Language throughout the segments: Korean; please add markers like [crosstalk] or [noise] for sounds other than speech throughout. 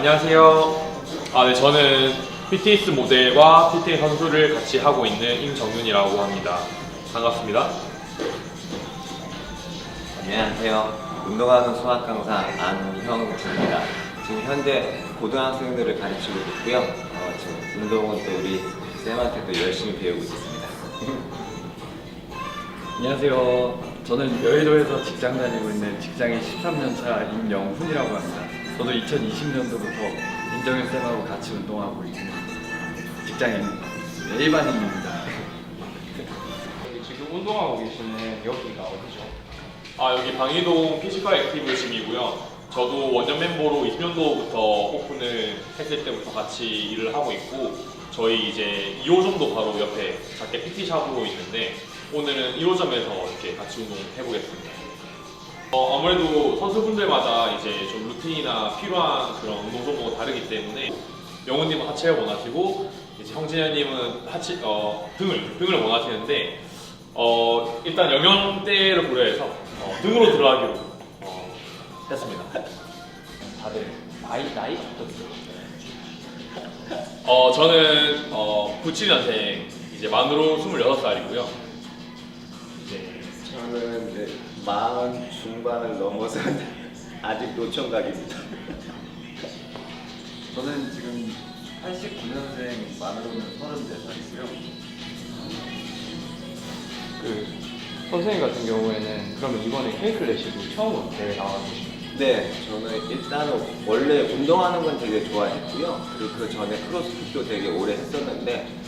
안녕하세요. 아, 네, 저는 PTS 모델과 PTS 선수를 같이 하고 있는 임정윤이라고 합니다. 반갑습니다. 안녕하세요. 운동하는 수학 강사 안형주입니다. 지금 현재 고등학생들을 가르치고 있고요. 어, 지금 운동은 또 우리 쌤한테 또 열심히 배우고 있습니다. [laughs] 안녕하세요. 저는 여의도에서 직장 다니고 있는 직장인 13년 차 임영훈이라고 합니다. 저도 2020년도부터 임정현 쌤하고 같이 운동하고 있는 직장인 네, 일반인입니다. 지금 운동하고 계시는 여기가 어디죠? 아, 여기 방이동 피지컬 액티브 짐이고요. 저도 원년 멤버로 20년도부터 오픈을 했을 때부터 같이 일을 하고 있고 저희 이제 2호점도 바로 옆에 작게 PT샵으로 있는데 오늘은 1호점에서 이렇게 같이 운동해보겠습니다. 어, 아무래도 선수분들마다 이제 좀 루틴이나 필요한 그런 운동 종목가 다르기 때문에 영훈님은 하체를 원하시고 이제 형진현님은 하체 어, 등을 등을 원하시는데 어, 일단 영역대를 고려해서 어, 등으로 들어가기로 어, 했습니다. 다들 나이 나이부터 어, 저는 어, 97년생 이제 만으로 26살이고요. 이제 저는 이제 마흔 중반을 넘어선 아직 노총각입니다. 저는 지금 89년생 만으로는 34살이고요. 그 선생님 같은 경우에는 그러면 이번에 K 클래식도 처음으로 대회 나와주시는 네, 저는 일단은 원래 운동하는 건 되게 좋아했고요. 그리고 그 전에 크로스핏도 되게 오래 했었는데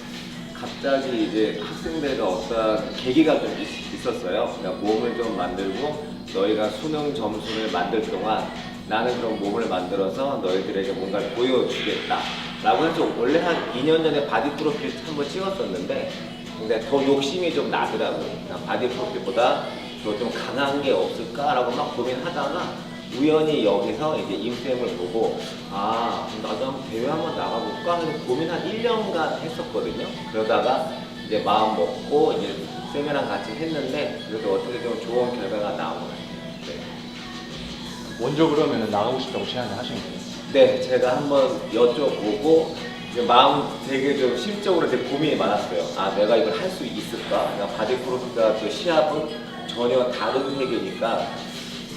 갑자기 이제 학생들과 어떤 계기가 좀 있- 있었어요. 그러니까 몸을 좀 만들고 너희가 수능 점수를 만들 동안 나는 그런 몸을 만들어서 너희들에게 뭔가를 보여주겠다. 라고 해서 원래 한 2년 전에 바디 프로필 한번 찍었었는데 근데 더 욕심이 좀 나더라고요. 그냥 바디 프로필보다 더 좀 강한 게 없을까라고 막 고민하다가 우연히 여기서 이제 임쌤을 보고 아 나도 한번 대회 한번 나가볼까 해서 고민 한 1년간 했었거든요. 그러다가 이제 마음 먹고 이제 쌤이랑 같이 했는데 그래도 어떻게 좀 좋은 결과가 나온 것 같아요. 네. 먼저 그러면 나가고 싶다고 제안을 하신 거예요? 네, 제가 한번 여쭤보고 이제 마음 되게 좀 심적으로 되게 고민이 많았어요. 아, 내가 이걸 할 수 있을까? 그냥 바디 프로필과 또 시합은 전혀 다른 세계니까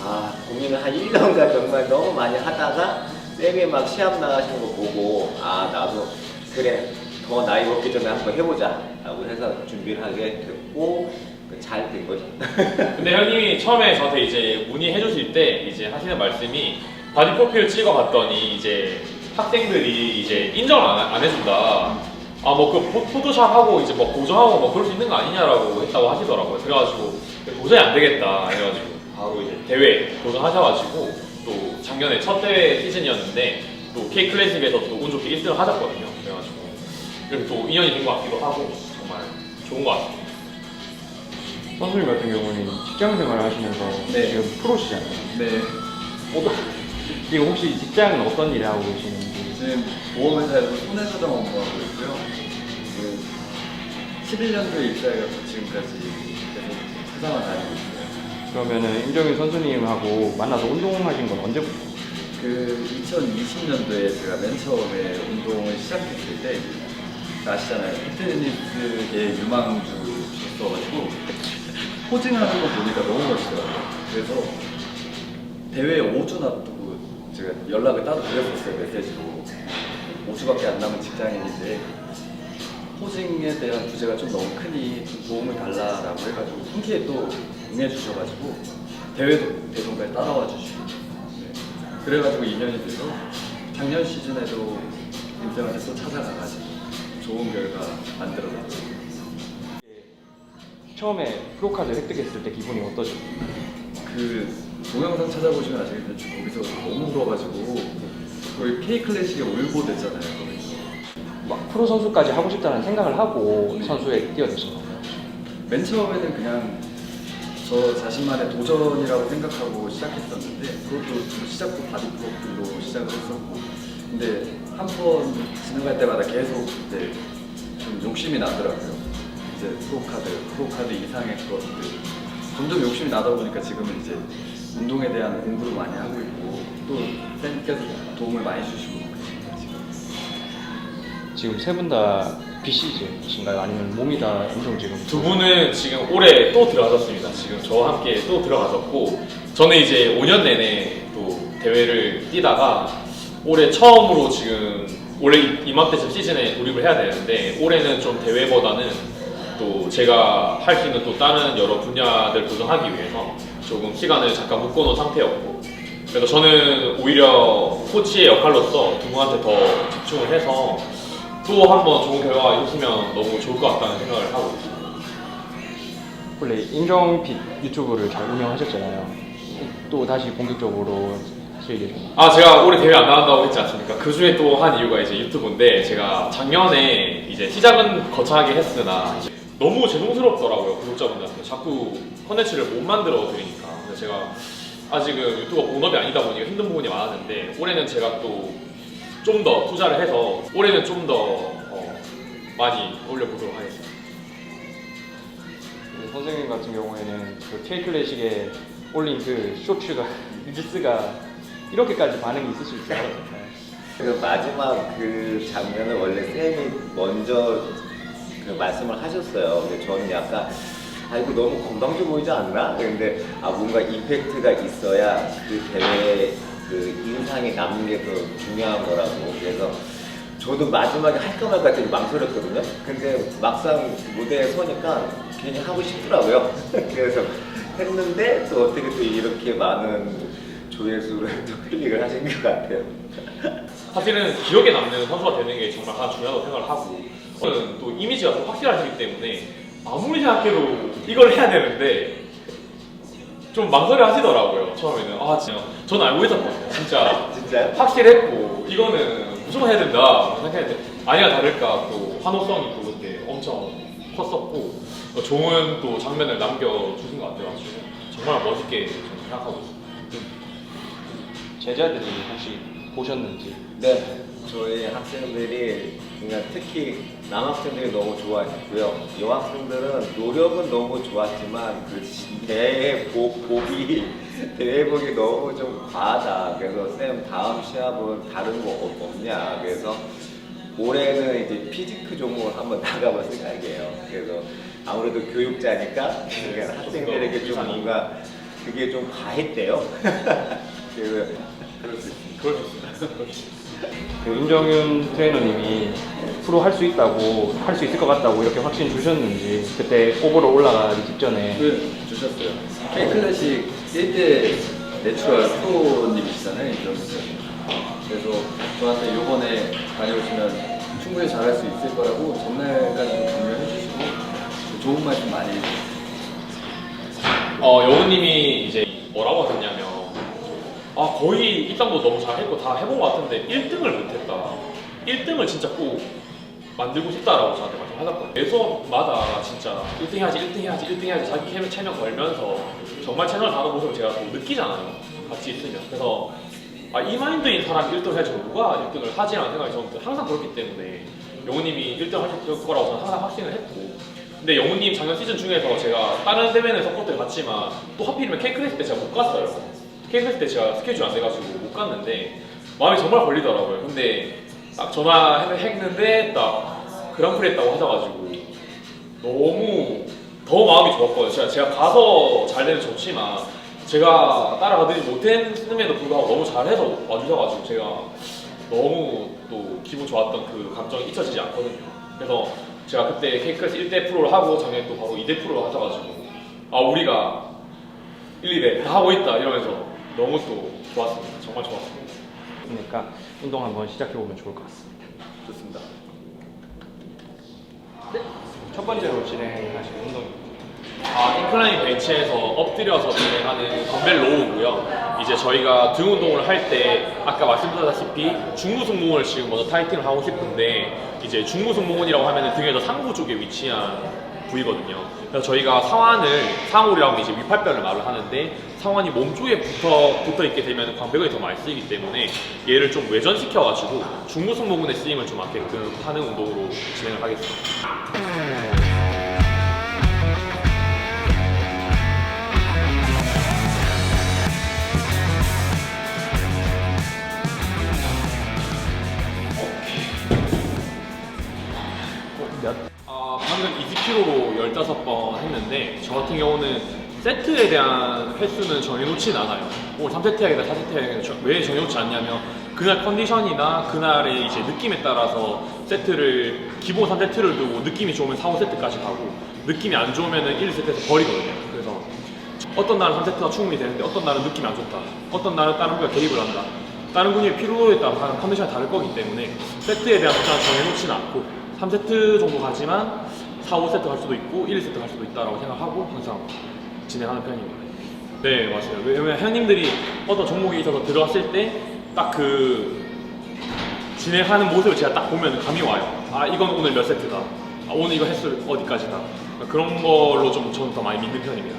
아, 고민을 한 1년간 정말 너무 많이 하다가 쌤이 막 시합 나가시는 거 보고 아, 나도 그래 더 나이 먹기 전에 한번 해보자 라고 해서 준비를 하게 됐고 잘 된 거죠. [laughs] 근데 형님이 처음에 저한테 이제 문의해 주실 때 이제 하시는 말씀이 바디 프로필 찍어봤더니 이제 학생들이 이제 인정을 안, 안 해준다. 아 뭐 그 포토샵하고 이제 뭐 고정하고 뭐 그럴 수 있는 거 아니냐라고 했다고 하시더라고요. 그래가지고 도저히 안 되겠다 해가지고 바로 이제 대회 도전하셔가지고 또 작년에 첫 대회 시즌이었는데 또 K 클래식에서 또운 좋게 1등을 하셨거든요. 그래가지고 이렇게 또 인연이 된 것 같기도 하고 정말 좋은 것 같습니다. 선수님 같은 경우는 직장 생활을 하시면서 네. 지금 프로시잖아요. 네. 지금 혹시 직장은 어떤 일을 하고 계시는지 지금 보험회사에서 손해사정 업무하고 있고요. 그 11년도에 입사해서 지금까지 계속 회사만 다니고 있어요. 그러면은 임정윤 선수님하고 만나서 운동하신 건 언제부터? 그 2020년도에 제가 맨 처음에 운동을 시작했을 때 아시잖아요. 피트니스계 유망주셨어가지고 포징하는 거 보니까 너무 멋있더라고요. 그래서 대회 5주 앞두고 제가 연락을 따로 드렸었어요 메시지로 5주밖에 안 남은 직장인인데 포징에 대한 부재가 좀 너무 크니 좀 도움을 달라라고 해가지고 흔쾌히 또 응해 주셔가지고 대회도 대동까지 따라와 주시고 네. 그래가지고 인연이 돼서 작년 시즌에도 또 찾아가가지고 좋은 결과 만들어냈죠. 처음에 프로카드 획득했을 때 기분이 어떠죠? 그 동영상 찾아보시면 아시겠지만 거기서 너무 울어가지고 거의 K 클래식에 울보 됐잖아요. 거기서. 막 프로 선수까지 하고 싶다는 생각을 하고 선수에 뛰어드신 건가요? 맨 처음에는 그냥 저 자신만의 도전이라고 생각하고 시작했었는데 그것도 좀 시작도 바디 프로필로 시작을 했었고. 근데 한 번 지나갈 때마다 계속 이제 좀 욕심이 나더라고요. 이제 프로카드, 프로카드 이상의 것들. 점점 욕심이 나다 보니까 지금은 이제 운동에 대한 공부를 많이 하고 있고 또 쌤께서 도움을 많이 주시고. 지금 세분 다 BC즈이신가요? 아니면 몸이 다 엄청 지금 두 분은 지금 올해 또 들어가셨습니다. 지금 저와 함께 또 들어가셨고 저는 이제 5년 내내 또 대회를 뛰다가 올해 처음으로 지금 원래 이- 이맘때쯤 시즌에 돌입을 해야 되는데 올해는 좀 대회보다는 또 제가 할 수 있는 또 다른 여러 분야들 도전하기 위해서 조금 시간을 잠깐 묶어놓은 상태였고 그래서 저는 오히려 코치의 역할로서 두 분한테 더 집중을 해서 또 한번 좋은 결과가 있으면 너무 좋을 것 같다는 생각을 하고 있습니다. 원래 인정빛 유튜브를 잘 운영하셨잖아요. 또 다시 본격적으로 하실 예정. 아 제가 올해 대회 안 나간다고 했지 않습니까? 그 중에 또 한 이유가 이제 유튜브인데 제가 작년에 이제 시작은 거창하게 했으나 이제 너무 죄송스럽더라고요 구독자분들한테 자꾸 컨텐츠를 못 만들어 드리니까 제가 아직은 유튜버 본업이 아니다 보니까 힘든 부분이 많았는데 올해는 제가 또 좀 더 투자를 해서 올해는 좀더 어, 많이 올려보도록 하겠습니다. 근데 선생님 같은 경우에는 그 K 클래식에 올린 그 쇼츠가 [laughs] 릴스가 이렇게까지 반응이 있으실 줄 알았을까요? 그 마지막 그 장면을 원래 쌤이 먼저 그 말씀을 하셨어요. 근데 저는 약간 아 이거 너무 건방져 보이지 않나? 근데 아 뭔가 임팩트가 있어야 그 대회 그 인상이 남는 게 더 중요한 거라고. 그래서 저도 마지막에 할까 말까 되게 망설였거든요. 근데 막상 무대에 서니까 괜히 하고 싶더라고요. [laughs] 그래서 했는데 또 어떻게 또 이렇게 많은 조회수를 [laughs] 또 클릭을 하신 것 같아요. 사실은 기억에 남는 선수가 되는 게 정말 가장 중요하다고 생각을 하고 저는 또 이미지가 좀 확실하시기 때문에 아무리 생각해도 이걸 해야 되는데 좀 망설여 하시더라고요 처음에는. 아 진짜. 저는 알고 있었거든요 진짜. 진짜요? 확실했고 이거는 무조건 해야 된다 생각했는데 아니야 다를까. 또 환호성이 또 그때 엄청 컸었고 어, 좋은 또 장면을 남겨주신 것 같아가지고 정말 멋있게 저는 생각하고 있습니다. 제자들이 혹시 보셨는지? 네, 저희 학생들이 그러니까 특히 남학생들이 너무 좋아했고요. 여학생들은 노력은 너무 좋았지만 그 대회 복, 복이 [laughs] 대회 복이 너무 좀 과하다. 그래서 쌤 다음 시합은 다른 거 없- 없냐. 그래서 올해는 이제 피지크 종목을 한번 [laughs] 나가볼 생각이에요. 그래서 아무래도 교육자니까 그러니까 학생들에게 좀 뭔가 그게 좀 과했대요. [laughs] 그래서 그럴 수 있습니다 그 임정윤 트레이너님이 프로 할 수 있다고 할 수 있을 것 같다고 이렇게 확신 주셨는지 그때 오버로 올라가기 직전에 그 주셨어요. K 클래식 1대 내추럴 프로님이시잖아요, 이정민 님. 그래서 저한테 요번에 다녀오시면 충분히 잘할 수 있을 거라고 전날까지도 격려해 주시고 좋은 말씀 많이 해주셨어요. 어, 여우님이 이제 뭐라고 하셨냐면 아 거의 입당도 너무 잘했고 다 해본 것 같은데 1등을 못했다. 1등을 진짜 꼭 만들고 싶다라고 저한테 말씀 하셨거든요. 매 수업마다 진짜 1등 해야지 1등 해야지 1등 해야지 자기 채널, 채널 걸면서 정말 채널 다는 모습을 제가 또 느끼잖아요. 같이 있으면. 그래서 아, 이 마인드인 사람이 1등을 해야지 누가 1등을 하지라는 생각이 저는 항상 그렇기 때문에 영우님이 1등 하실 거라고 저는 항상 확신을 했고. 근데 영우님 작년 시즌 중에서 제가 다른 대회는 서포트를 갔지만 또 하필이면 K클래스 때 제가 못 갔어요. K클래스 때 제가 스케줄 안 돼가지고 못 갔는데 마음이 정말 걸리더라고요. 근데 딱 전화했는데 딱 그랑프리 했다고 하셔가지고 너무 더 마음이 좋았거든요. 제가, 제가 가서 잘 되면 좋지만 제가 따라가지 못했음에도 불구하고 너무 잘해서 와주셔가지고 제가 너무 또 기분 좋았던 그 감정이 잊혀지지 않거든요. 그래서 제가 그때 K클래스 1대 프로를 하고 작년에 또 바로 2대 프로를 하셔가지고 아 우리가 1, 2대 다 하고 있다 이러면서 너무 또 좋았습니다. 정말 좋았습니다. 그러니까 운동 한번 시작해 보면 좋을 것 같습니다. 좋습니다. 첫 번째로 진행하실 운동입니다. 아, 인클라인 벤치에서 엎드려서 진행하는 덤벨 로우고요. 이제 저희가 등 운동을 할 때 아까 말씀드렸다시피 중부 승모근을 지금 먼저 타이팅을 하고 싶은데 이제 중부 승모근이라고 하면 등에서 상부 쪽에 위치한 부위거든요. 그래서 저희가 상완을 상홀이라고 이제 위팔뼈를 말을 하는데 상완이 몸 쪽에 붙어 붙어 있게 되면 광배근이 더 많이 쓰이기 때문에 얘를 좀 외전시켜 가지고 중부 승모근의 쓰임을 좀 맞게끔 하는 운동으로 진행을 하겠습니다. 저 같은 경우는 세트에 대한 횟수는 정해놓진 않아요. 오늘 3세트 해야겠다, 4세트 해야겠다. 저- 왜 정해놓지 않냐면 그날 컨디션이나 그날의 이제 느낌에 따라서 세트를 기본 3세트를 두고 느낌이 좋으면 4, 5세트까지 가고 느낌이 안 좋으면 1, 2세트에서 버리거든요. 그래서 어떤 날은 3세트가 충분히 되는데 어떤 날은 느낌이 안 좋다. 어떤 날은 다른 부위가 개입을 한다. 다른 근육의 피로도에 따라 컨디션이 다를 거기 때문에 세트에 대한 숫자는 정해놓지는 않고 3세트 정도 가지만 4, 5세트 갈 수도 있고 1, 2세트 갈 수도 있다라고 생각하고 항상 진행하는 편입니다. 네, 맞아요. 왜냐면 형님들이 어떤 종목에 있어서 들어갔을 때 딱 그 진행하는 모습을 제가 딱 보면 감이 와요. 아, 이건 오늘 몇 세트다. 아, 오늘 이거 횟수 어디까지다. 그런 걸로 좀 저는 더 많이 믿는 편입니다.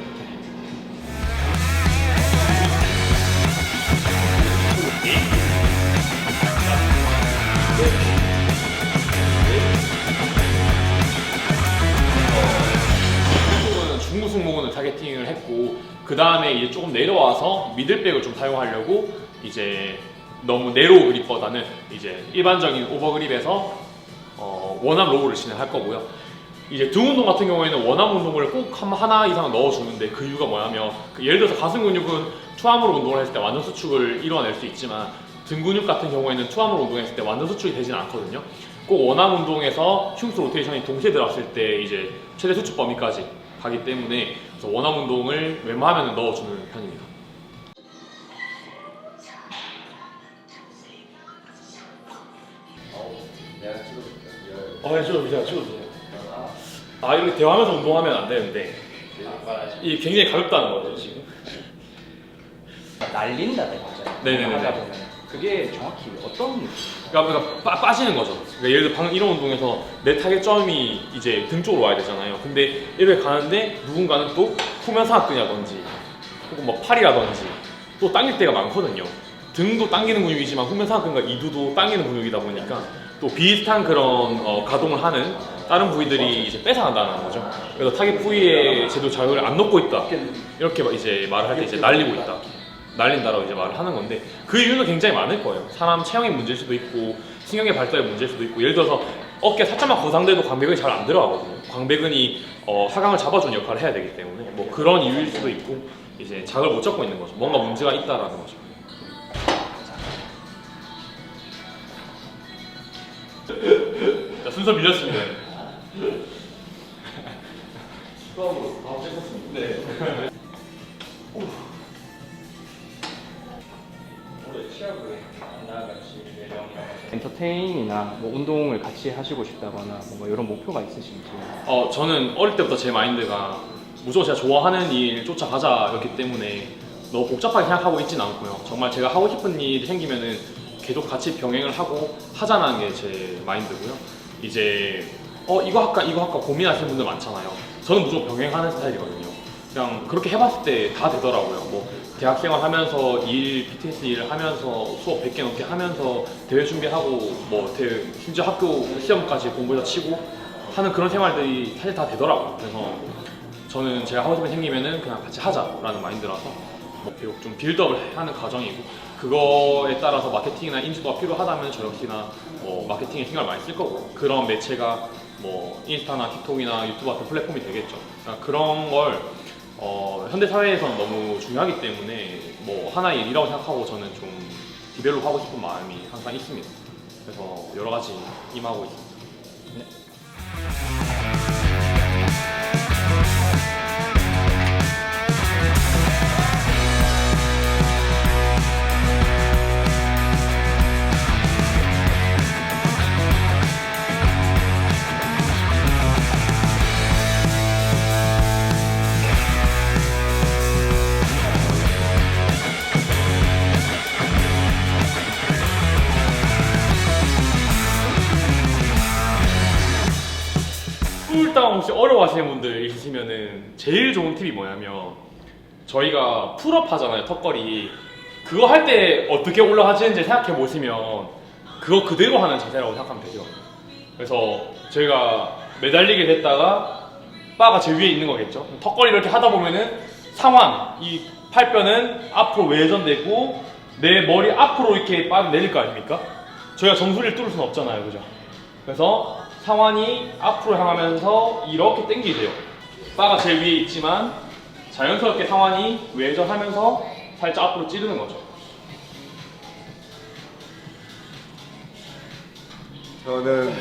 승모근을 타겟팅을 했고 그 다음에 이제 조금 내려와서 미들백을 좀 사용하려고 이제 너무 내로우 그립보다는 이제 일반적인 오버그립에서 어, 원암 로우를 진행할 거고요. 이제 등 운동 같은 경우에는 원암 운동을 꼭 한- 하나 이상 넣어주는데 그 이유가 뭐냐면 그 예를 들어서 가슴 근육은 투암으로 운동을 했을 때 완전 수축을 이뤄낼 수 있지만 등 근육 같은 경우에는 투암으로 운동했을 때 완전 수축이 되진 않거든요. 꼭 원암 운동에서 흉수 로테이션이 동시에 들어갔을 때 이제 최대 수축 범위까지 가기 때문에 그래서 원암 운동을 웬만하면 넣어주는 편입니다. 내가 찍어줄게. 아, 네, 찍어주세요, 찍어주세요. 아, 이렇게 대화하면서 운동하면 안 되는데 이 굉장히 가볍다는 거죠 지금. 날린다. 하다 보면 그게 정확히 어떤 그러니까, 그러니까 빠, 빠지는 거죠. 그러니까 예를 들어 방금 이런 운동에서 내 타겟점이 이제 등 쪽으로 와야 되잖아요. 근데 이렇게 가는데 누군가는 또 후면상하근이라든지 혹은 뭐 팔이라든지 또 당길 때가 많거든요. 등도 당기는 근육이지만 후면상하근과 이두도 당기는 근육이다 보니까 또 비슷한 그런 어, 가동을 하는 다른 부위들이 이제 뺏어간다는 거죠. 그래서 타겟 부위에 제도 자극을 안 넣고 있다. 이렇게 이제 말을 할 때 이제 날리고 있다. 날린다라고 이제 말을 하는 건데 그 이유는 굉장히 많을 거예요. 사람 체형의 문제일 수도 있고 신경의 발달의 문제일 수도 있고 예를 들어서 어깨 살짝만 거상돼도 광배근이 잘 안 들어가거든요. 광배근이 어, 하강을 잡아주는 역할을 해야 되기 때문에 뭐 그런 이유일 수도 있고 이제 자극을 못 잡고 있는 거죠. 뭔가 문제가 있다라는 거죠. 자, 순서 밀렸습니다. 처음으로 바로 찍었습니다. 네. 엔터테인이나 뭐 운동을 같이 하시고 싶다거나 뭔가 이런 목표가 있으신지 어, 저는 어릴 때부터 제 마인드가 무조건 제가 좋아하는 일 쫓아가자였기 때문에 너무 복잡하게 생각하고 있진 않고요. 정말 제가 하고 싶은 일이 생기면은 계속 같이 병행을 하고 하자는 게 제 마인드고요. 이제 어 이거 할까 이거 할까 고민하시는 분들 많잖아요. 저는 무조건 병행하는 스타일이거든요. 그냥 그렇게 해봤을 때 다 되더라고요. 뭐 대학생활 하면서 일, BTS 일을 하면서 수업 100개 넘게 하면서 대회 준비하고 뭐 대, 심지어 학교 시험까지 공부해서 치고 하는 그런 생활들이 사실 다 되더라고요. 그래서 저는 제가 하고 싶은 게 생기면은 그냥 같이 하자라는 마인드라서 뭐 비록 좀 빌드업을 하는 과정이고 그거에 따라서 마케팅이나 인지도가 필요하다면 저 역시나 뭐 마케팅에 신경을 많이 쓸 거고 그런 매체가 뭐 인스타나 틱톡이나 유튜브 같은 플랫폼이 되겠죠. 그러니까 그런 걸 어, 현대 사회에서는 너무 중요하기 때문에 뭐 하나의 일이라고 생각하고 저는 좀 디벨롭 하고 싶은 마음이 항상 있습니다. 그래서 여러 가지 임하고 있습니다. 꿀 있으시면은 제일 좋은 팁이 뭐냐면 저희가 풀업 하잖아요 턱걸이. 그거 할 때 어떻게 올라가지는지 생각해 보시면 그거 그대로 하는 자세라고 생각하면 되죠. 그래서 저희가 매달리게 됐다가 바가 제 위에 있는 거겠죠. 턱걸이 이렇게 하다 보면은 상완 이 팔뼈는 앞으로 외전되고 내 머리 앞으로 이렇게 바를 내릴 거 아닙니까? 저희가 정수리를 뚫을 수는 없잖아요 그죠? 그래서 상완이 앞으로 향하면서 이렇게 당기세요. 바가 제일 위에 있지만 자연스럽게 상완이 외전하면서 살짝 앞으로 찌르는 거죠. 저는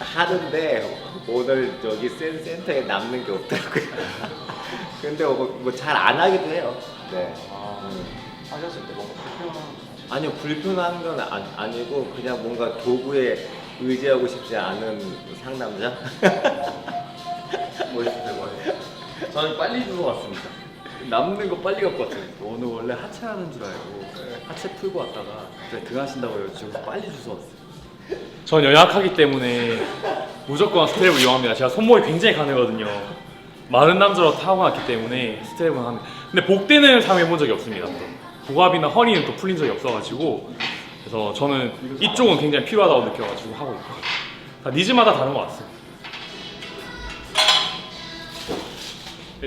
하는데 오늘 저기 센, 센터에 남는 게 없더라고요. [laughs] 근데 뭐 잘 안 하기도 해요. 네. 하셨을 때 뭔가 불편한 아니요 불편한 건 아, 아니고 그냥 뭔가 도구에 의지하고 싶지 않은 상남자. [laughs] 멋있어요, 멋있어요. 저는 빨리 주워 왔습니다. 남는 거 빨리 갖고 왔어요. 오늘 원래 하체 하는 줄 알고 하체 풀고 왔다가 갑자기 등 하신다고 해서 빨리 주워 왔어요. 전 연약하기 때문에 무조건 스트랩을 이용합니다. 제가 손목이 굉장히 가늘거든요. 마른 남자로 타고났기 때문에 스트랩은 합니다. 근데 복대는 사용해본 적이 없습니다. 또. 복압이나 허리는 또 풀린 적이 없어가지고 그래서 저는 이쪽은 굉장히 필요하다고 느껴가지고 하고 있고 다 니즈마다 다른 것 같습니다.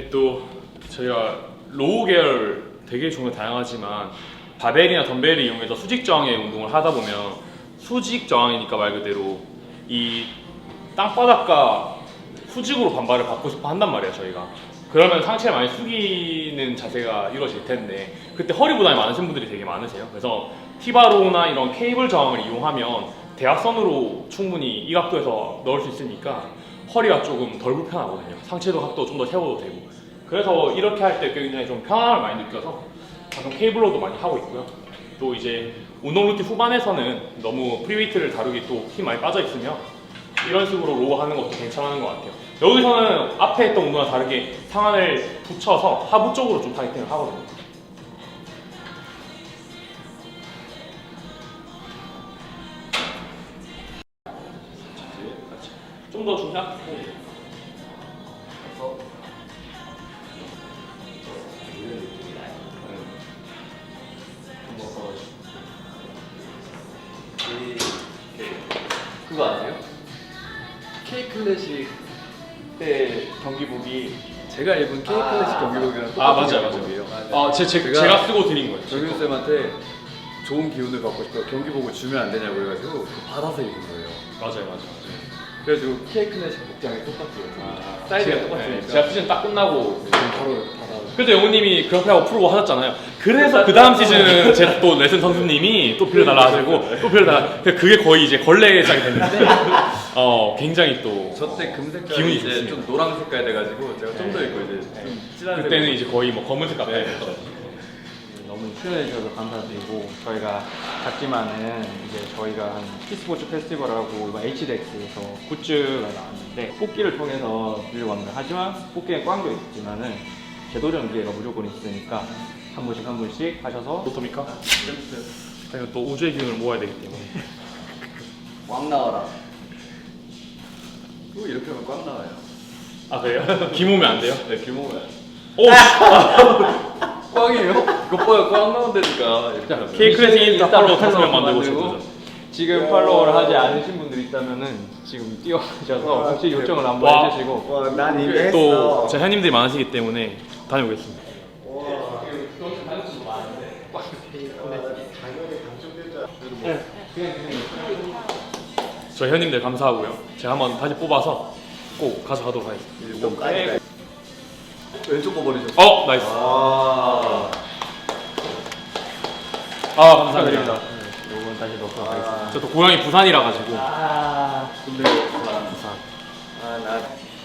또 저희가 로우 계열 되게 종류 다양하지만 바벨이나 덤벨을 이용해서 수직 저항의 운동을 하다 보면 수직 저항이니까 말 그대로 이 땅바닥과 수직으로 반발을 받고 싶어 한단 말이에요 저희가. 그러면 상체를 많이 숙이는 자세가 이루어질 텐데 그때 허리 부담이 많으신 분들이 되게 많으세요. 그래서 티바로나 이런 케이블 저항을 이용하면 대각선으로 충분히 이 각도에서 넣을 수 있으니까 허리가 조금 덜 불편하거든요 상체도 각도 좀 더 세워도 되고 그래서 이렇게 할 때 굉장히 좀 편함을 많이 느껴서 가끔 케이블로도 많이 하고 있고요 또 이제 운동 루틴 후반에서는 너무 프리웨이트를 다루기 또 힘 많이 빠져 있으면 이런 식으로 로우 하는 것도 괜찮은 것 같아요. 여기서는 앞에 했던 운동과 다르게 상완을 붙여서 하부 쪽으로 좀 타이팅을 하거든요. 더 중량? 그거 아세요? K 클래식 때 경기복이 제가 입은 K 클래식 경기복이랑 똑같은 아 맞아요 경기복이에요. 맞아요. 아 제, 제, 제가- 제가 쓰고 드린 거예요. 정윤 쌤한테 좋은 기운을 받고 싶어 경기복을 주면 안 되냐고 해가지고 받아서 입은 거예요. 맞아요 맞아요. 그래가지고 K 클래식 복장이 똑같아요. 사이즈가 제가- 똑같으니까 네, 제가 시즌 딱 끝나고 바로 받아. 그때 영호님이 그렇게 하고 프로고 하셨잖아요. 그래서 그 다음 시즌은 [laughs] 제가 또 레슨 선수님이 또 빌려달라 하시고 또 빌려달라. 그게 거의 이제 걸레장이 됐는데 어 굉장히 또 저때 금색깔이 이제 좋습니다. 좀 노란 색깔 돼가지고 제가 좀 더 입고 이제 좀 진한 그때는 색으로 이제 거의 뭐 검은색 같아요. 너무 출연해 주셔서 감사드리고 저희가 작지만은 이제 저희가 한 T스포츠 페스티벌하고 이번 HDX에서 굿즈가 나왔는데 뽑기를 통해서 드리려고 합니다. 하지만 뽑기에 꽝도 있지만은 재도전 기회가 무조건 있으니까 한 분씩 한 분씩 하셔서 어떻습니까? 저희가 또 우주의 기운을 모아야 되기 때문에 [laughs] 꽝 나와라. 또 이렇게 하면 꽝 나와요. 아 그래요? [laughs] 김 오면 안 돼요? 네, 규모가. 오! [laughs] 꽝이에요? 이거 봐요, 꽝 나온다니까. 이렇게 인스타 일단 팔로우 다섯 명 팔로우 만들고 만들고 싶어요. 지금 팔로우를 하지 않으신 분들 있다면은 지금 뛰어가셔서 혹시 요청을 한번 와. 해주시고 와, 난 이미 했어. 또제 회원님들이 많으시기 때문에 다녀오겠습니다. 저희 회원님들 감사하고요. 제가 한번 다시 뽑아서 꼭 가져가도록 하겠습니다. 좀 까니까. 왼쪽 거 버리셨어요. 어 나이스. 아. 아 감사드립니다. 축하드립니다. 요건 다시 넣도록 하겠습니다. 저또 고향이 부산이라 가지고 근데 부산. 아, 나,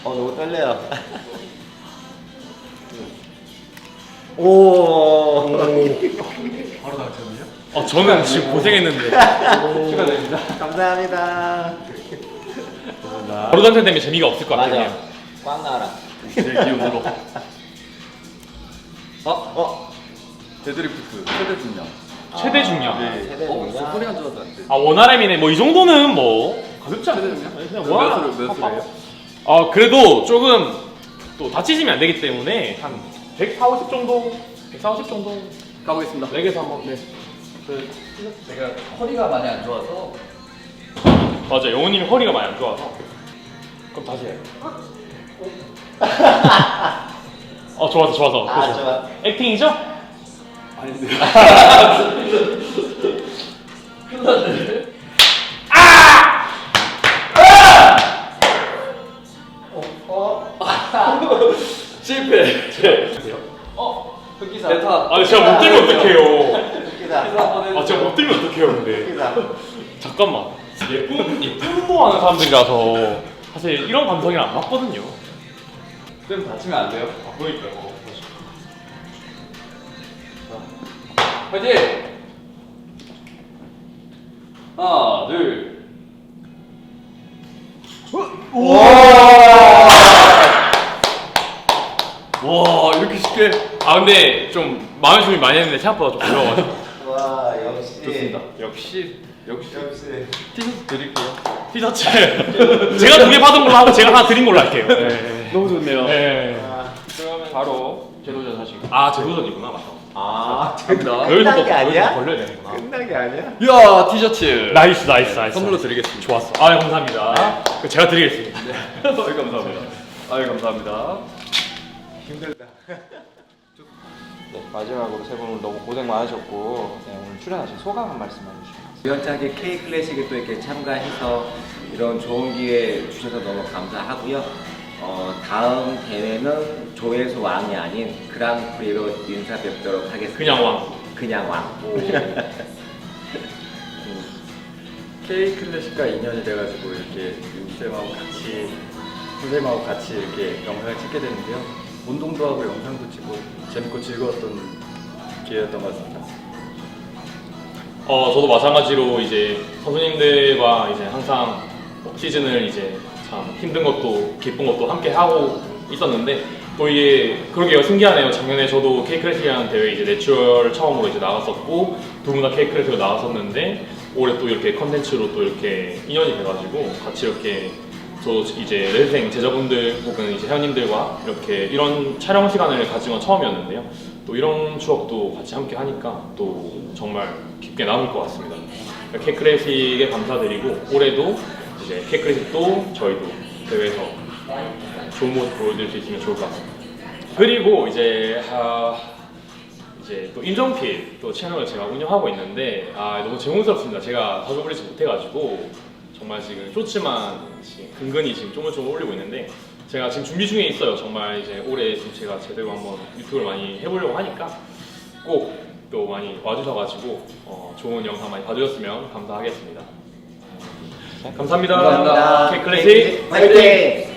어, 너무 떨려요. 오. 바로 당첨이요? 어 저는 지금 고생했는데 축하드립니다. 감사합니다. [laughs] 바로 당첨되면 재미가 없을 것 같아요. 맞아. 꽝 나와라. 제 기운으로. 어? 어? 데드리프트 최대 중량. 최대 중량. 네. 최대 어, 중량? 저 허리 안 좋아서 안 돼. 아 원RM이네. 뭐 이 정도는 뭐 가볍지 않아요? 최대? 그냥 몇원 수를 몇 수래요? 아 그래도 조금 또 다치시면 안 되기 때문에 한 140, 50 정도, 140 정도 가보겠습니다. 렉에서 한번 네. 그 제가 허리가 많이 안 좋아서 맞아 영호님이 허리가 많이 안 좋아서 그럼 다시 해. 어 좋아서 좋아서. 아, 그렇죠. 좋아. 액팅이죠? 아닌데. 끝났네. 아! 어, 어. 실패. 어, 흑기사. 아, 아 제가 못 뛰면 어떡해요. 흑기사. 아 제가 못 뛰면 어떡해요 근데. 잠깐만. 예쁜 예쁜 뭐 운동하는 사람들이라서 사실 이런 감성이 안 맞거든요. 쌤 다치면 안 돼요. 아 그러니까요 화이팅! 하나, 둘. 와, 이렇게 쉽게. 아 근데 좀 마음의 준비 많이 했는데 생각보다 좀 어려워가지고 와 역시. 좋습니다. 역시, 역시. 역시. 티셔츠 드릴게요. 티셔츠 제가 두 개 받은 걸로 하고 제가 하나 드린 걸로 할게요 네. 너무 좋네요. 네. 아, 그러면 바로 제도전 하시고. 아 제도전이구나 맞다 아. 여기서 또 끝난 게 아니야? 여기서 걸려야 되는구나 끝난 게 아니야? 이야, 티셔츠. 나이스 나이스 나이스 선물로. 드리겠습니다. 좋았어 아 네, 감사합니다 그 제가 드리겠습니다 아유, 감사합니다. 아유, 감사합니다. 힘들다. 네, 마지막으로 세 분 오늘 너무 고생 많으셨고 네, 오늘 출연하신 소감 한 말씀 해주시죠. 우연찮게 K 클래식에 또 이렇게 참가해서 이런 좋은 기회 주셔서 너무 감사하고요. 어, 다음 대회는 조회수 왕이 아닌 그랑프리로 인사 뵙도록 하겠습니다. 그냥 왕 그냥 왕. K 클래식과 인연이 돼가지고 이렇게 윤쌤하고 같이 선생님하고 같이 이렇게 영상을 찍게 되는데요. 운동도 하고 영상도 찍고 재밌고 즐거웠던 기회였던 것 같습니다. 어, 저도 마찬가지로 이제 선수님들과 이제 항상 시즌을 이제 참 힘든 것도 기쁜 것도 함께 하고 있었는데 또 이게 그러게요 신기하네요 작년에 저도 K클래식이라는 대회 이제 내추럴 처음으로 이제 나갔었고 두 분다 K클래식으로 나갔었는데 올해 또 이렇게 컨텐츠로 또 이렇게 인연이 돼가지고 같이 이렇게 저 이제 레드생 제자분들 혹은 이제 회원님들과 이렇게 이런 촬영 시간을 가진 건 처음이었는데요. 또 이런 추억도 같이 함께 하니까 또 정말 깊게 남을 것 같습니다. K클래식에 감사드리고 올해도 이제 K클래식도 저희도 대회에서 좋은 모습 보여드릴 수 있으면 좋을 것 같습니다. 그리고 이제 아, 이제 또 인정필 또 채널을 제가 운영하고 있는데 아 너무 죄송스럽습니다. 제가 자주 올리지 못해가지고 정말 지금 쇼츠만 지금 근근히 지금 조금조금 올리고 있는데 제가 지금 준비 중에 있어요. 정말 이제 올해 지금 제가 제대로 한번 유튜브를 많이 해보려고 하니까 꼭 또 많이 와주셔가지고 어, 좋은 영상 많이 봐주셨으면 감사하겠습니다. 감사합니다. 감사합니다. K클래식 화이팅!